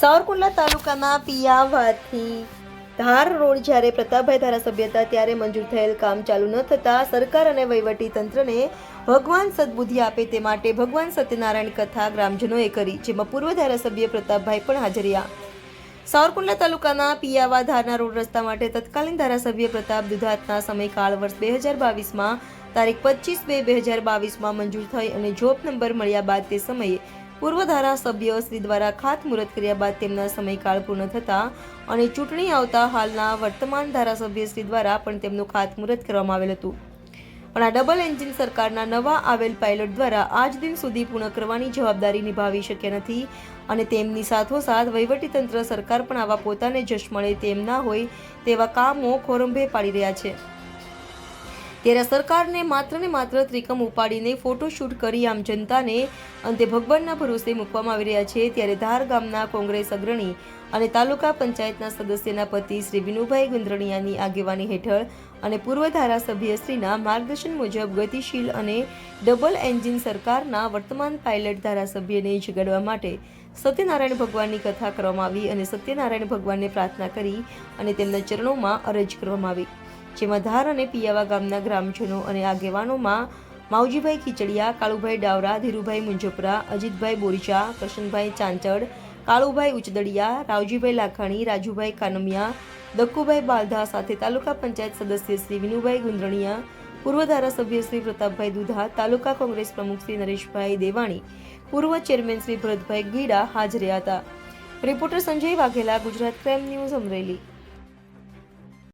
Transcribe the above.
સાવરકુંડલા તાલુકાના પિયાવાથી ધાર રોડ જ્યારે પ્રતાપભાઈ ધારાસભ્ય હતા ત્યારે મંજૂર થયેલ કામ ચાલુ ન થતાં સરકાર અને વહીવટી તંત્રને ભગવાન સદબુદ્ધિ આપે તે માટે ભગવાન સત્યનારાયણ કથા ગ્રામજનોએ કરી, જેમાં પૂર્વ ધારાસભ્ય પ્રતાપભાઈ પણ હાજરિયા સાવરકુંડલા તાલુકાના પિયાવા ધારના રોડ રસ્તા માટે તત્કાલીન ધારાસભ્ય પ્રતાપ દુધાતના સમયકાળ વર્ષ બે હજાર બાવીસમાં તારીખ પચીસ બે બે હજાર બાવીસમાં મંજૂર થઈ અને જોબ નંબર મળ્યા બાદ તે સમયે પૂર્વ ધારાસભ્ય શ્રી દ્વારા ખાતમુહૂર્ત કર્યા બાદ તેમના સમયકાળ પૂર્ણ થતા અને ચૂંટણી આવતા હાલના વર્તમાન ધારાસભ્ય શ્રી દ્વારા પણ તેમનું ખાતમુહૂર્ત કરવામાં આવેલ હતું. પણ આ ડબલ એન્જિન સરકારના નવા આવેલ પાયલટ દ્વારા આજ દિન સુધી પૂર્ણ કરવાની જવાબદારી નિભાવી શક્યા નથી અને તેમની સાથોસાથ વહીવટીતંત્ર સરકાર પણ આવા પોતાને જશ મળે તેમ ના હોય તેવા કામો ખોરંભે પાડી રહ્યા છે. ત્યારે સરકારને માત્ર ને માત્ર ત્રિકમ ઉપાડીને ફોટોશૂટ કરી આમ જનતાને અંતે ભગવાનના ભરોસે મૂકવામાં આવી રહ્યા છે. ત્યારે ધાર ગામના કોંગ્રેસ અગ્રણી અને તાલુકા પંચાયતના સદસ્યના પતિ શ્રી વિનુભાઈ ગુંદરણિયાની આગેવાની હેઠળ અને પૂર્વ ધારાસભ્યશ્રીના માર્ગદર્શન મુજબ ગતિશીલ અને ડબલ એન્જિન સરકારના વર્તમાન પાયલટ ધારાસભ્યને જગાડવા માટે સત્યનારાયણ ભગવાનની કથા કરવામાં આવી અને સત્યનારાયણ ભગવાનને પ્રાર્થના કરી અને તેમના ચરણોમાં અરજ કરવામાં આવી. જેમાં ધાર અને પિયાવા ગામના ગ્રામજનો અને આગેવાનોમાં માવજીભાઈ ખીચડિયા, કાળુભાઈ ડાવરા, ધીરુભાઈ મુંજપરા, અજીતભાઈ બોરીચા કરશનભાઈ ચાંચડ, કાળુભાઈ ઉચદડિયા, રાવજીભાઈ લાખાણી, રાજુભાઈ કાનમિયા, દક્કુભાઈ બાલધા સાથે તાલુકા પંચાયત સદસ્ય શ્રી વિનુભાઈ ગુંદરણિયા, પૂર્વ ધારાસભ્ય શ્રી પ્રતાપભાઈ દુધા, તાલુકા કોંગ્રેસ પ્રમુખ શ્રી નરેશભાઈ દેવાણી, પૂર્વ ચેરમેન શ્રી ભરતભાઈ ગીડા હાજર હતા. Reporter Sanjay Vaghela, Gujarat crime news Amreli.